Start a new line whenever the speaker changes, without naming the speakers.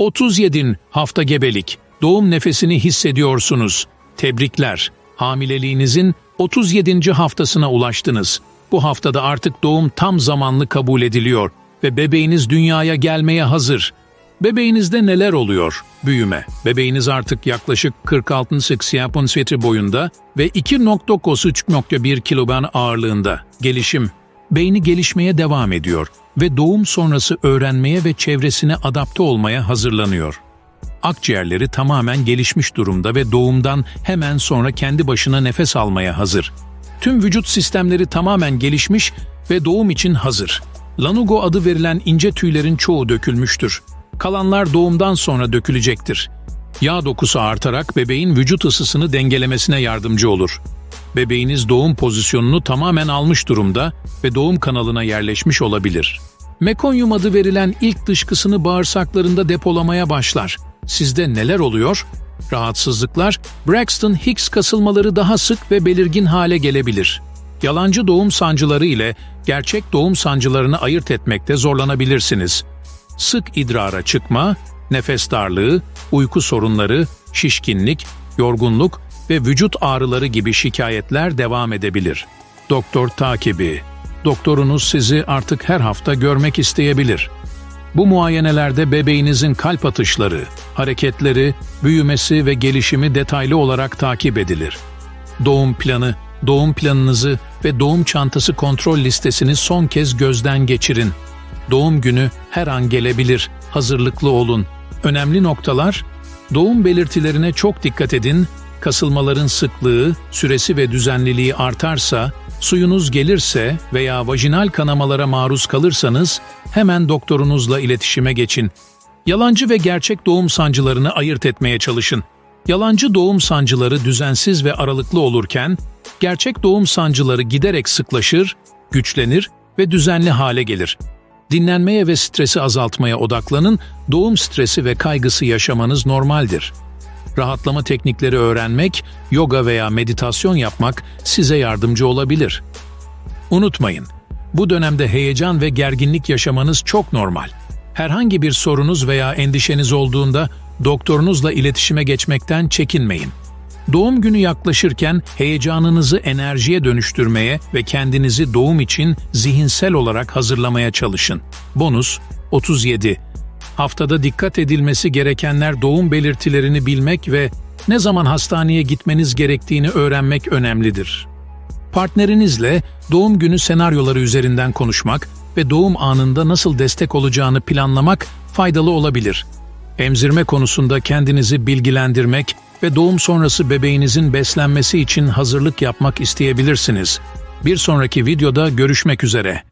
37 hafta gebelik. Doğum nefesini hissediyorsunuz. Tebrikler. Hamileliğinizin 37. haftasına ulaştınız. Bu haftada artık doğum tam zamanlı kabul ediliyor ve bebeğiniz dünyaya gelmeye hazır. Bebeğinizde neler oluyor? Büyüme. Bebeğiniz artık yaklaşık 46 cm boyunda ve 2.3.1 kilogram ağırlığında. Gelişim. Beyni gelişmeye devam ediyor ve doğum sonrası öğrenmeye ve çevresine adapte olmaya hazırlanıyor. Akciğerleri tamamen gelişmiş durumda ve doğumdan hemen sonra kendi başına nefes almaya hazır. Tüm vücut sistemleri tamamen gelişmiş ve doğum için hazır. Lanugo adı verilen ince tüylerin çoğu dökülmüştür. Kalanlar doğumdan sonra dökülecektir. Yağ dokusu artarak bebeğin vücut ısısını dengelemesine yardımcı olur. Bebeğiniz doğum pozisyonunu tamamen almış durumda ve doğum kanalına yerleşmiş olabilir. Mekonyum adı verilen ilk dışkısını bağırsaklarında depolamaya başlar. Sizde neler oluyor? Rahatsızlıklar, Braxton Hicks kasılmaları daha sık ve belirgin hale gelebilir. Yalancı doğum sancıları ile gerçek doğum sancılarını ayırt etmekte zorlanabilirsiniz. Sık idrara çıkma, nefes darlığı, uyku sorunları, şişkinlik, yorgunluk ve vücut ağrıları gibi şikayetler devam edebilir. Doktor takibi. Doktorunuz sizi artık her hafta görmek isteyebilir. Bu muayenelerde bebeğinizin kalp atışları, hareketleri, büyümesi ve gelişimi detaylı olarak takip edilir. Doğum planı, doğum planınızı ve doğum çantası kontrol listesini son kez gözden geçirin. Doğum günü her an gelebilir, hazırlıklı olun. Önemli noktalar, doğum belirtilerine çok dikkat edin, kasılmaların sıklığı, süresi ve düzenliliği artarsa, suyunuz gelirse veya vajinal kanamalara maruz kalırsanız hemen doktorunuzla iletişime geçin. Yalancı ve gerçek doğum sancılarını ayırt etmeye çalışın. Yalancı doğum sancıları düzensiz ve aralıklı olurken, gerçek doğum sancıları giderek sıklaşır, güçlenir ve düzenli hale gelir. Dinlenmeye ve stresi azaltmaya odaklanın, doğum stresi ve kaygısı yaşamanız normaldir. Rahatlama teknikleri öğrenmek, yoga veya meditasyon yapmak size yardımcı olabilir. Unutmayın, bu dönemde heyecan ve gerginlik yaşamanız çok normal. Herhangi bir sorunuz veya endişeniz olduğunda doktorunuzla iletişime geçmekten çekinmeyin. Doğum günü yaklaşırken heyecanınızı enerjiye dönüştürmeye ve kendinizi doğum için zihinsel olarak hazırlamaya çalışın. Bonus 37. Haftada dikkat edilmesi gerekenler doğum belirtilerini bilmek ve ne zaman hastaneye gitmeniz gerektiğini öğrenmek önemlidir. Partnerinizle doğum günü senaryoları üzerinden konuşmak ve doğum anında nasıl destek olacağını planlamak faydalı olabilir. Emzirme konusunda kendinizi bilgilendirmek ve doğum sonrası bebeğinizin beslenmesi için hazırlık yapmak isteyebilirsiniz. Bir sonraki videoda görüşmek üzere.